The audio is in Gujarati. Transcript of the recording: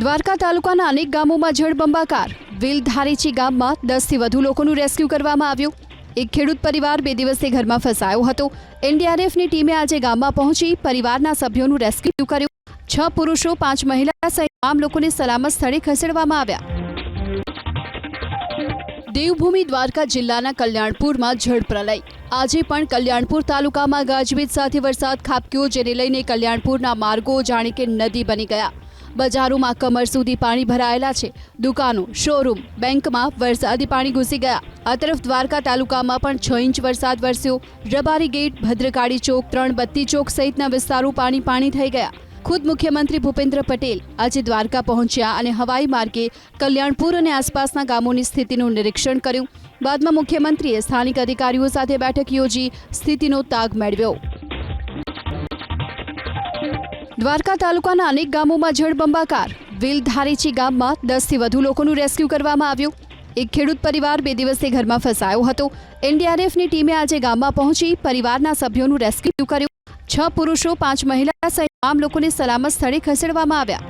દ્વારકા તાલુકાના અનેક ગામોમાં જળબંબાકાર. વિલધારીચી ગામમાં દસથી વધુ લોકોનું રેસ્ક્યુ કરવામાં આવ્યું. એક ખેડૂત પરિવાર બે દિવસથી ઘરમાં ફસાયો હતો. એનડીઆરએફની ટીમે આજે ગામમાં પહોંચી પરિવારના સભ્યોનું રેસ્ક્યુ કર્યું. છ પુરુષો, પાંચ મહિલા સહિત તમામ લોકોને સલામત સ્થળે ખસેડવામાં આવ્યા. દેવભૂમિ દ્વારકા જિલ્લાના કલ્યાણપુરમાં જળ પ્રલય. આજે પણ કલ્યાણપુર તાલુકામાં ગાજવીજ સાથે વરસાદ ખાબક્યો, જેને લઈને કલ્યાણપુરના માર્ગો જાણે કે નદી બની ગયા. બજારોમાં કમર સુધી પાણી ભરાયેલા છે. દુકાનો શોરૂમ બેંકમાં વરસાદી પાણી ઘૂસી ગયા. આ તરફ દ્વારકા તાલુકામાં પણ છ ઇંચ વરસાદ વરસ્યો. રબારી ગેટ, ભદ્રકાળી ચોક ત્રણ બત્તી ચોક સહિતના વિસ્તારો પાણી પાણી થઈ ગયા. ખુદ મુખ્યમંત્રી ભૂપેન્દ્ર પટેલ આજે દ્વારકા પહોંચ્યા અને હવાઈ માર્ગે કલ્યાણપુર અને આસપાસના ગામોની સ્થિતિનું નિરીક્ષણ કર્યું. બાદમાં મુખ્યમંત્રીએ સ્થાનિક અધિકારીઓ સાથે બેઠક યોજી સ્થિતિનો તાગ મેળવ્યો. દ્વારકા તાલુકાના અનેક ગામોમાં જળબંબાકાર. વિલધારીચી ગામમાં દસથી વધુ લોકોનું રેસ્ક્યુ કરવામાં આવ્યું. એક ખેડૂત પરિવાર બે દિવસથી ઘરમાં ફસાયો હતો. એનડીઆરએફની ટીમે આજે ગામમાં પહોંચી પરિવારના સભ્યોનું રેસ્ક્યુ કર્યું. છ પુરુષો, પાંચ મહિલા સહિત તમામ લોકોને સલામત સ્થળે ખસેડવામાં આવ્યા.